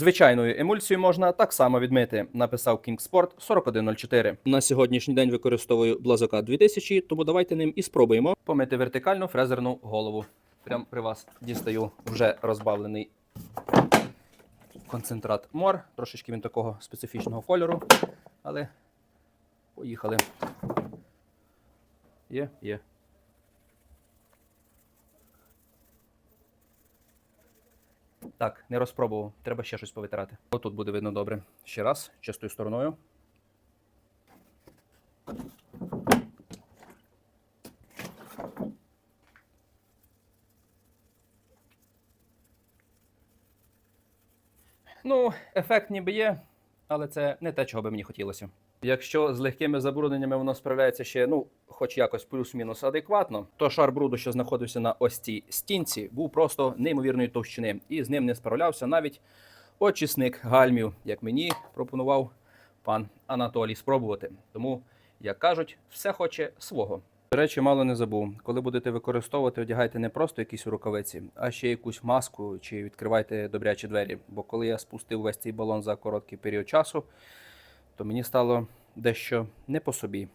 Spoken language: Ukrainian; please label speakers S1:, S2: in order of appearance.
S1: Звичайною емульсією можна так само відмити, написав Kingsport 4104. На сьогоднішній день використовую Блазока 2000, тому давайте ним і спробуємо помити вертикальну фрезерну голову. Прям при вас дістаю вже розбавлений концентрат мор. Трошечки він такого специфічного кольору, але поїхали. Є, є. Так, не розпробував. Треба ще щось повитирати. Отут буде видно добре. Ще раз, чистою стороною. Ну, ефект ніби є, але це не те, чого би мені хотілося. Якщо з легкими забрудненнями воно справляється ще, ну, хоч якось плюс-мінус адекватно, то шар бруду, що знаходився на ось цій стінці, був просто неймовірної товщини, і з ним не справлявся навіть очисник гальмів, як мені пропонував пан Анатолій спробувати. Тому, як кажуть, все хоче свого. До речі, мало не забув. Коли будете використовувати, одягайте не просто якісь рукавиці, а ще якусь маску чи відкривайте добрячі двері. Бо коли я спустив весь цей балон за короткий період часу, то мені стало дещо не по собі.